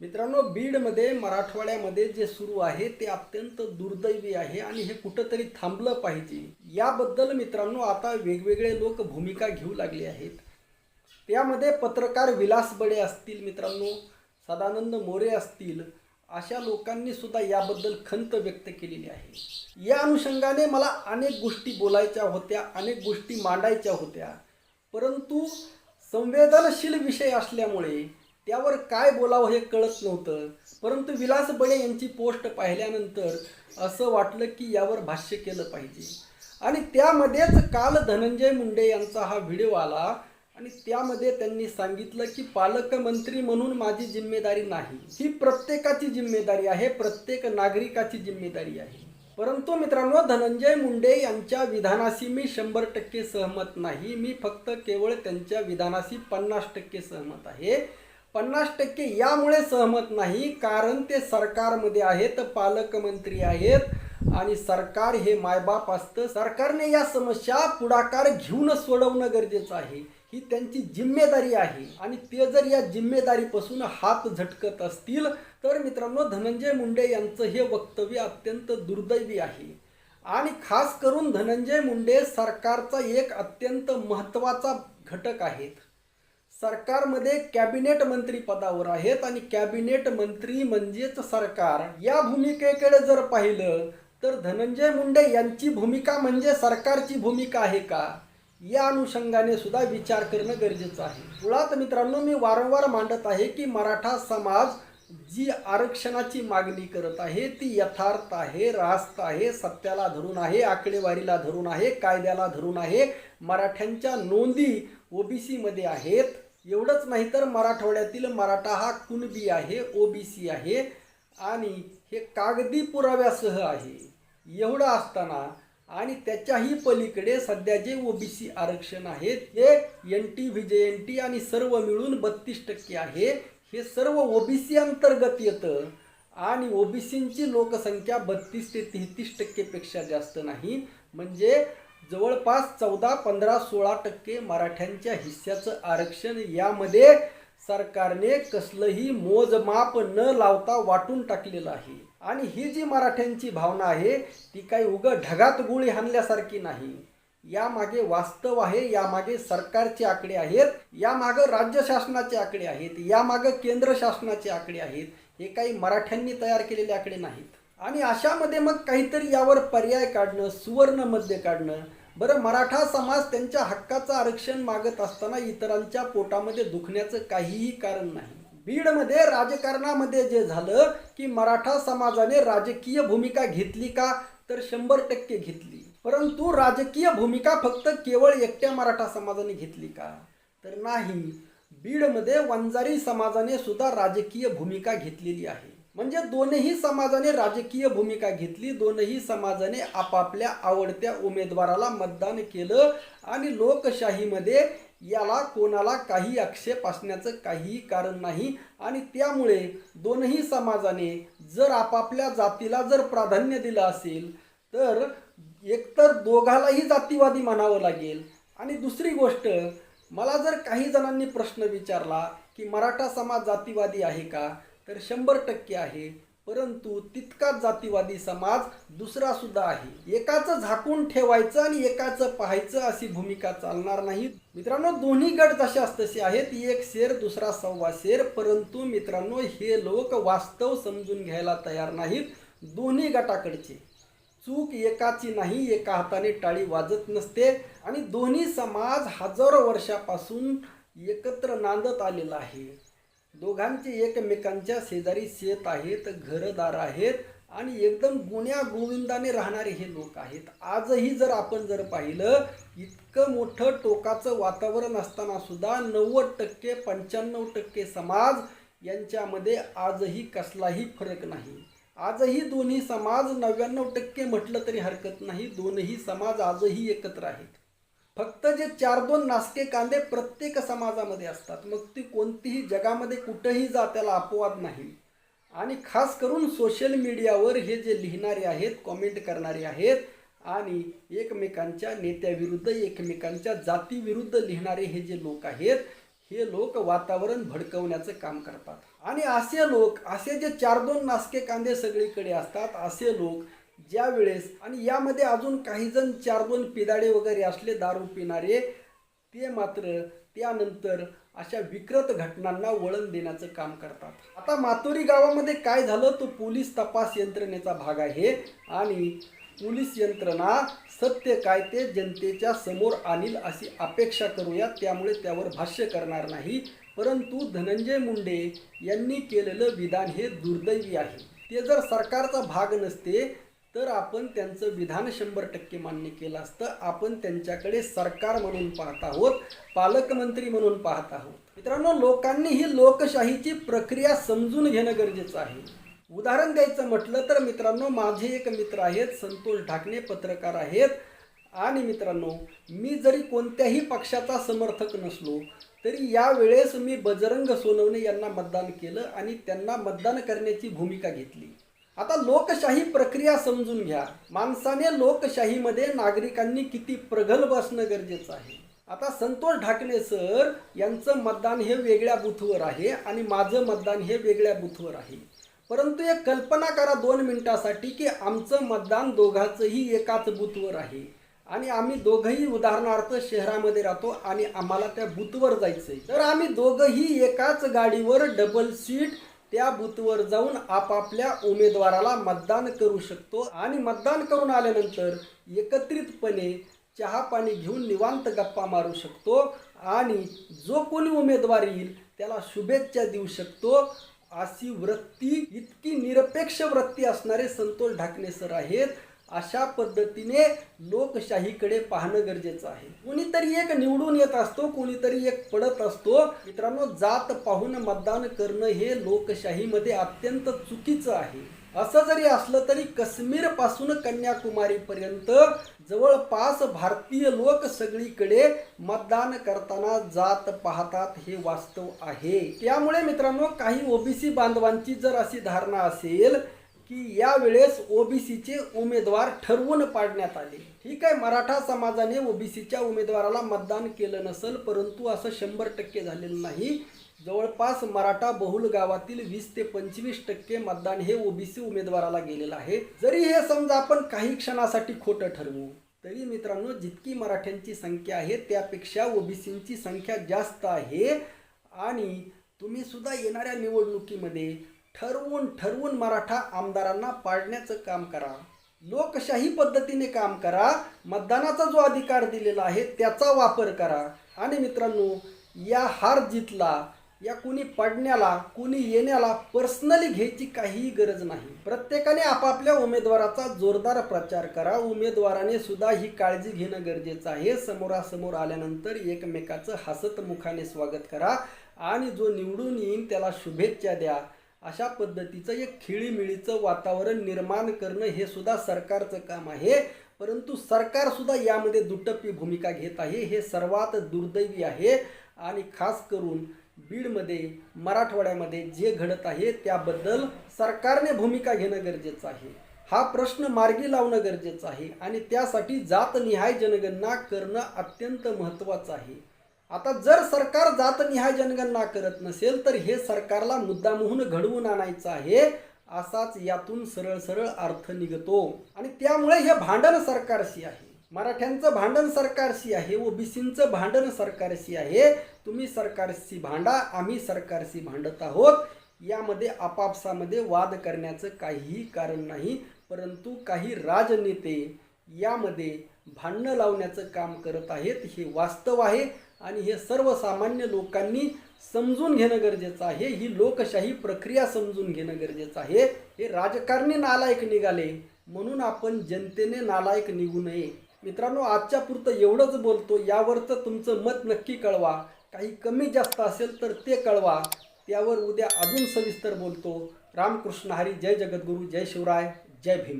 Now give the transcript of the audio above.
मित्रांनो बीडमध्ये मराठवाड्यामध्ये जे सुरू आहे ते अत्यंत दुर्दैवी आहे आणि हे कुठंतरी थांबलं पाहिजे. याबद्दल मित्रांनो आता वेगवेगळे लोक भूमिका घेऊ लागले आहेत. त्यामध्ये पत्रकार विलास बडे असतील मित्रांनो सदानंद मोरे असतील अशा लोकांनी सुद्धा याबद्दल खंत व्यक्त केलेली आहे. या अनुषंगाने मला अनेक गोष्टी बोलायच्या होत्या अनेक गोष्टी मांडायच्या होत्या. परंतु संवेदनशील विषय असल्यामुळे त्यावर काय बोलावं हे कळत नव्हतं. परंतु विलास बळे यांची पोस्ट पाहिल्यानंतर असं वाटलं की यावर भाष्य केलं पाहिजे. आणि त्यामध्येच काल धनंजय मुंडे यांचा हा व्हिडिओ आला. आणि त्यामध्ये त्यांनी सांगितलं की पालकमंत्री म्हणून माझी जिम्मेदारी नाही. ही प्रत्येकाची जिम्मेदारी आहे प्रत्येक नागरिकाची जिम्मेदारी आहे. परंतु मित्रांनो धनंजय मुंडे यांच्या विधानाशी मी शंभर टक्के सहमत नाही. मी फक्त केवळ त्यांच्या विधानाशी पन्नास टक्के सहमत आहे. पन्नास टक्के यामुळे सहमत नाही कारण ते सरकारमध्ये आहेत पालकमंत्री आहेत आणि सरकार हे मायबाप असतं. सरकारने या समस्या पुढाकार घेऊन सोडवणं गरजेचं आहे. ही त्यांची जिम्मेदारी आहे. आणि ते जर या जिम्मेदारीपासून हात झटकत असतील तर मित्रांनो धनंजय मुंडे यांचं हे वक्तव्य अत्यंत दुर्दैवी आहे. आणि खास करून धनंजय मुंडे सरकारचा एक अत्यंत महत्त्वाचा घटक आहेत. सरकारमध्ये कॅबिनेट मंत्री पदावर आहेत आणि कॅबिनेट मंत्री म्हणजेच सरकार. या भूमिकेकडे जर पाहिलं तर धनंजय मुंडे यांची भूमिका म्हणजे सरकारची भूमिका आहे का? या अनुषंगाने सुद्धा विचार करणं गरजेचं आहे. मुळात मित्रांनो मी वारंवार मांडत आहे की मराठा समाज जी आरक्षणाची मागणी करत आहे ती यथार्थ आहे रास्त आहे सत्याला धरून आहे आकडेवारीला धरून आहे कायद्याला धरून आहे. मराठ्यांच्या नोंदी ओबीसीमध्ये आहेत. एवढंच नाही तर मराठवाड्यातील मराठा हा कुणबी आहे ओबीसी आहे आणि हे कागदी पुराव्यासह आहे. एवढं असताना आणि त्याच्याही पलीकडे सध्या जे ओबीसी आरक्षण आहेत हे N T V J N T आणि सर्व मिळून बत्तीस टक्के आहे. हे सर्व ओबीसी अंतर्गत येतं आणि ओबीसींची लोकसंख्या बत्तीस ते तेहतीस टक्केपेक्षा जास्त नाही. म्हणजे जवळपास चौदा पंधरा सोळा टक्के मराठ्यांच्या हिस्स्याचं आरक्षण यामध्ये सरकारने कसलंही मोजमाप न लावता वाटून टाकलेलं आहे. आणि ही जी मराठ्यांची भावना आहे ती काही उग ढगात गोळी हाणल्यासारखी नाही. यामागे वास्तव आहे यामागे सरकारचे आकडे आहेत यामागं राज्य शासनाचे आकडे आहेत यामागं केंद्र शासनाचे आकडे आहेत हे काही मराठ्यांनी तयार केलेले आकडे नाहीत. आणि अशामध्ये मग काहीतरी यावर पर्याय काढणं सुवर्ण मध्य काढणं. बरं मराठा समाज त्यांच्या हक्काचं आरक्षण मागत असताना इतरांच्या पोटामध्ये दुखण्याचं काहीही कारण नाही. बीडमध्ये राजकारणामध्ये जे झालं की मराठा समाजाने राजकीय भूमिका घेतली का तर शंभर टक्के घेतली. परंतु राजकीय भूमिका फक्त केवळ एकट्या मराठा समाजाने घेतली का? तर नाही. बीडमध्ये वंजारी समाजाने सुद्धा राजकीय भूमिका घेतलेली आहे. म्हणजे दोनही समाजाने राजकीय भूमिका घेतली दोनही समाजाने आपापल्या आवडत्या उमेदवाराला मतदान केलं आणि लोकशाहीमध्ये याला कोणाला काही आक्षेप असण्याचं काहीही कारण नाही. आणि त्यामुळे दोनही समाजाने जर आपापल्या जातीला जर प्राधान्य दिलं असेल तर एकतर दोघालाही जातीवादी म्हणावं लागेल. आणि दुसरी गोष्ट मला जर काही जणांनी प्रश्न विचारला की मराठा समाज जातीवादी आहे का तर शंभर टक्के आहे. परंतु तितकाच जातीवादी समाज दुसरा सुद्धा आहे. एकाचं झाकून ठेवायचं आणि एकाचं पाहायचं अशी भूमिका चालणार नाही. मित्रांनो दोन्ही गट जशाच तसे आहेत. एक शेर दुसरा सव्वा शेर. परंतु मित्रांनो हे लोक वास्तव समजून घ्यायला तयार नाहीत. दोन्ही गटाकडचे. चूक एकाची नाही एका हाताने टाळी वाजत नसते आणि दोन्ही समाज हजारो वर्षापासून एकत्र नांदत आलेला आहे. दोघांचे एकमेकांच्या शेजारी शेत आहेत घरदार आहेत आणि एकदम गुण्या गोविंदाने राहणारे हे लोक आहेत. आजही जर आपण जर पाहिलं इतकं मोठं टोकाचं वातावरण असताना सुद्धा नव्वद टक्के पंच्याण्णव टक्के समाज यांच्यामध्ये आजही कसलाही फरक नाही. आजही दोन्ही समाज नव्याण्णव टक्के म्हटलं तरी हरकत नाही. दोनही समाज आजही एकत्र आहेत. फक्त जे चार दोन नासके कांदे प्रत्येक समाजामध्ये असतात मग ती कोणतीही जगामध्ये कुठंही जा त्याला अपवाद नाही. आणि खास करून सोशल मीडियावर हे जे लिहिणारे आहेत कॉमेंट करणारे आहेत आणि एकमेकांच्या नेत्याविरुद्ध एकमेकांच्या जातीविरुद्ध लिहिणारे हे जे लोक आहेत हे लोक वातावरण भडकवण्याचं काम करतात. आणि असे लोक असे जे चार दोन नासके कांदे सगळीकडे असतात असे लोक ज्या वेळेस आणि यामध्ये अजून काही जण चार दोन पिदाडे वगैरे असले दारू पिणारे ते मात्र त्यानंतर अशा विकृत घटनांना वळण देण्याचं काम करतात. आता मातोरी गावामध्ये काय झालं? तो पोलीस तपास यंत्रणेचा भाग आहे आणि पोलीस यंत्रणा सत्य काय ते जनतेच्या समोर आणील अशी अपेक्षा करूया. त्यामुळे त्यावर भाष्य करणार नाही. परंतु धनंजय मुंडे यांनी केलेलं विधान हे दुर्दैवी आहे. ते जर सरकारचा भाग नसते तर आपण त्यांचं विधान शंभर टक्के मान्य केलं असतं. आपण त्यांच्याकडे सरकार म्हणून पाहत आहोत पालकमंत्री म्हणून पाहत आहोत. मित्रांनो लोकांनी ही लोकशाहीची प्रक्रिया समजून घेणं गरजेचं आहे. उदाहरण द्यायचं म्हटलं तर मित्रांनो माझे एक मित्र आहेत संतोष ढाकणे पत्रकार आहेत. आणि मित्रांनो मी जरी कोणत्याही पक्षाचा समर्थक नसलो तरी यावेळेस मी बजरंग सोनवणे यांना मतदान केलं आणि त्यांना मतदान करण्याची भूमिका घेतली. आता लोकशाही प्रक्रिया समजून घ्या. माणसाने लोकशाहीमध्ये नागरिकांनी किती प्रगल्भ असणं गरजेचं आहे. आता संतोष ढाकणे सर यांचं मतदान हे वेगळ्या बूथवर आहे आणि माझं मतदान हे वेगळ्या बूथवर आहे. परंतु एक कल्पना करा दोन मिनिटासाठी की आमचं मतदान दोघांचंही एकाच बूथवर आहे. आणि आम्ही दोघंही उदाहरणार्थ शहरामध्ये राहतो आणि आम्हाला त्या बूथवर आहे तर आम्ही दोघंही एकाच गाडीवर डबल सीट त्या बूथवर जाऊन आपापल्या उमेदवाराला मतदान करू शकतो आणि मतदान करून आल्यानंतर एकत्रितपणे चहा पाणी घेऊन निवांत गप्पा मारू शकतो आणि जो कोणी उमेदवार येईल त्याला शुभेच्छा देऊ शकतो. अशी वृत्ती इतकी निरपेक्ष वृत्ती असणारे संतोष ढाकणे सर आहेत. अशा पद्धतीने लोकशाहीकडे पाहणं गरजेचं आहे. कोणीतरी एक निवडून येत असतो कोणीतरी एक पडत असतो. मित्रांनो जात पाहून मतदान करणं हे लोकशाहीमध्ये अत्यंत चुकीचं आहे. असं जरी असलं तरी काश्मीरपासून जवळपास भारतीय लोक सगळीकडे मतदान करताना जात पाहतात हे वास्तव आहे. त्यामुळे मित्रांनो काही ओबीसी बांधवांची जर अशी धारणा असेल की यावेळेस ओबीसीचे उमेदवार ठरवून पाडण्यात आले. ठीक आहे मराठा समाजाने ओबीसीच्या उमेदवाराला मतदान केलं नसेल परंतु असं शंभर टक्के झालेलं नाही. जवळपास मराठा बहुल गावातील वीस ते पंचवीस टक्के मतदान हे ओबीसी उमेदवाराला गेलेलं आहे. जरी हे समजा आपण काही क्षणासाठी खोटं ठरवू तरी मित्रांनो जितकी मराठ्यांची संख्या आहे त्यापेक्षा ओबीसींची संख्या जास्त आहे. आणि तुम्ही सुद्धा येणाऱ्या निवडणुकीमध्ये ठरवून ठरवून मराठा आमदारांना पाडण्याचं काम करा. लोकशाही पद्धतीने काम करा. मतदानाचा जो अधिकार दिलेला आहे त्याचा वापर करा. आणि मित्रांनो या हार जितला या कुणी पडण्याला कुणी येण्याला पर्सनली घ्यायची काहीही गरज नाही. प्रत्येकाने आपापल्या उमेदवाराचा जोरदार प्रचार करा. उमेदवाराने सुद्धा ही काळजी घेणं गरजेचं आहे. समोरासमोर आल्यानंतर एकमेकाचं हसत मुखाने स्वागत करा. आणि जो निवडून येईन त्याला शुभेच्छा द्या. अशा पद्धतीचं एक खिळीमिळीचं वातावरण निर्माण करणं हे सुद्धा सरकारचं काम आहे. परंतु सरकारसुद्धा यामध्ये दुटप्पी भूमिका घेत आहे. हे सर्वात दुर्दैवी आहे. आणि खास करून बीडमध्ये मराठवाड्यामध्ये जे घडत आहे त्याबद्दल सरकारने भूमिका घेणं गरजेचं आहे. हा प्रश्न मार्गी लावणं गरजेचं आहे. आणि त्यासाठी जातनिहाय जनगणना करणं अत्यंत महत्त्वाचं आहे. आता जर सरकार जातनिहाय जनगणना करत नसेल तर हे सरकारला मुद्दामहून घडवून आणायचं आहे असाच यातून सरळ सरळ अर्थ निघतो. आणि त्यामुळे हे भांडण सरकारशी आहे. मराठ्यांचं भांडण सरकारशी आहे ओबीसींचं भांडण सरकारशी आहे. तुम्ही सरकारशी भांडा आम्ही सरकारशी भांडत आहोत. यामध्ये आपापसामध्ये वाद करण्याचं काहीही कारण नाही परंतु काही राजनेते यामध्ये भांडणं लावण्याचं काम करत आहेत हे वास्तव आहे. आणि हे सर्वसामान्य लोकांनी समजून घेणं गरजेचं आहे. ही लोकशाही प्रक्रिया समजून घेणं गरजेचं आहे. हे राजकारणी नालायक निघाले म्हणून आपण जनतेने नालायक निघू नये. मित्रांनो आजच्या पुरतं एवढंच बोलतो. यावरचं तुमचं मत नक्की कळवा. काही कमी जास्त असेल तर ते कळवा. त्यावर उद्या अजून सविस्तर बोलतो. रामकृष्ण हरी जय जगद्गुरू जय शिवराय जय भीम.